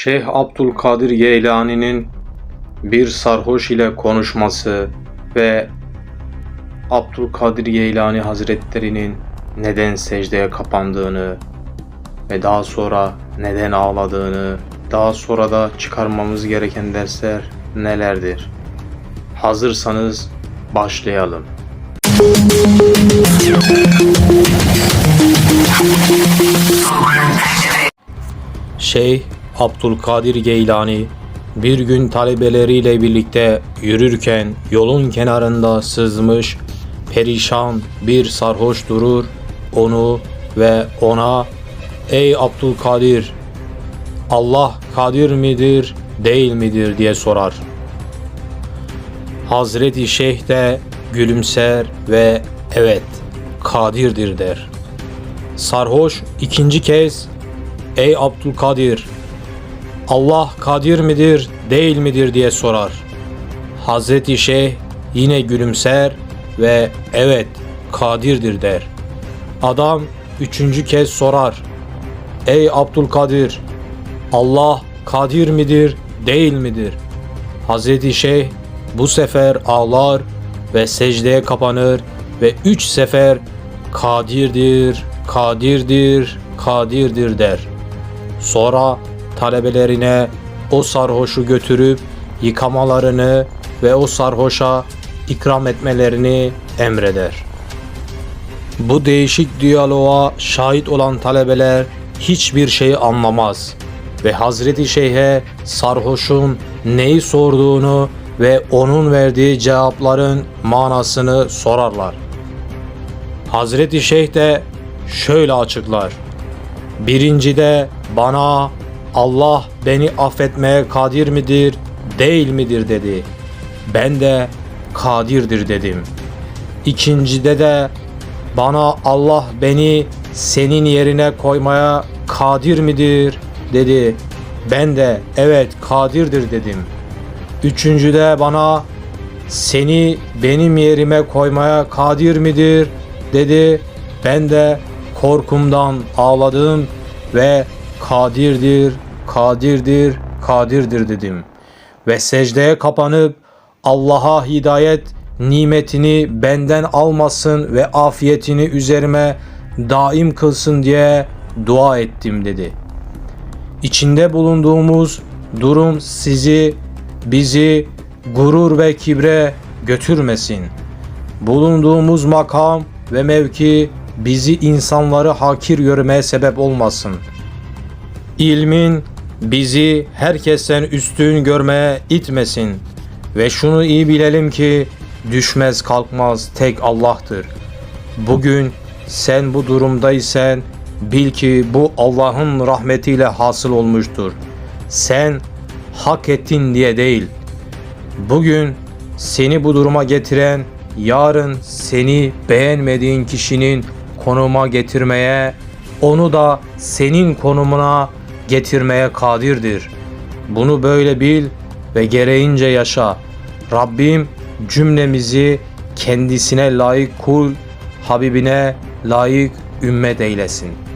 Şeyh Abdülkadir Geylani'nin bir sarhoş ile konuşması ve Abdülkadir Geylani Hazretleri'nin neden secdeye kapandığını ve daha sonra neden ağladığını, daha sonra da çıkarmamız gereken dersler nelerdir? Hazırsanız başlayalım. Şeyh Abdülkadir Geylani bir gün talebeleriyle birlikte yürürken yolun kenarında sızmış, perişan bir sarhoş durur, onu ve ona "Ey Abdülkadir, Allah kadir midir, değil midir?" diye sorar. Hazreti Şeyh de gülümser ve evet kadirdir der. Sarhoş ikinci kez Ey Abdülkadir Allah kadir midir değil midir diye sorar. Hazreti Şeyh yine gülümser ve evet kadirdir der. Adam üçüncü kez sorar. Ey Abdülkadir Allah kadir midir değil midir? Hazreti Şeyh bu sefer ağlar ve secdeye kapanır ve üç sefer kadirdir, kadirdir, kadirdir der. Sonra talebelerine o sarhoşu götürüp yıkamalarını ve o sarhoşa ikram etmelerini emreder. Bu değişik diyaloğa şahit olan talebeler hiçbir şey anlamaz ve Hazreti Şeyh'e sarhoşun neyi sorduğunu ve onun verdiği cevapların manasını sorarlar. Hazreti Şeyh de şöyle açıklar. Birincide bana Allah beni affetmeye kadir midir, değil midir dedi. Ben de kadirdir dedim. İkincide de bana Allah beni senin yerine koymaya kadir midir dedi. Ben de evet kadirdir dedim. Üçüncüde bana seni benim yerime koymaya kadir midir dedi. Ben de korkumdan ağladım ve kadirdir, kadirdir, kadirdir dedim. Ve secdeye kapanıp Allah'a hidayet nimetini benden almasın ve afiyetini üzerime daim kılsın diye dua ettim dedi. İçinde bulunduğumuz durum sizi, bizi gurur ve kibre götürmesin. Bulunduğumuz makam ve mevki bizi insanları hakir görmeye sebep olmasın. İlmin bizi herkesten üstün görmeye itmesin ve şunu iyi bilelim ki düşmez kalkmaz tek Allah'tır. Bugün sen bu durumdaysan bil ki bu Allah'ın rahmetiyle hasıl olmuştur. Sen hak ettin diye değil. Bugün seni bu duruma getiren yarın seni beğenmediğin kişinin konuma getirmeye, onu da senin konumuna getirmeye kadirdir. Bunu böyle bil ve gereğince yaşa. Rabbim cümlemizi kendisine layık kul, Habibine layık ümmet eylesin.''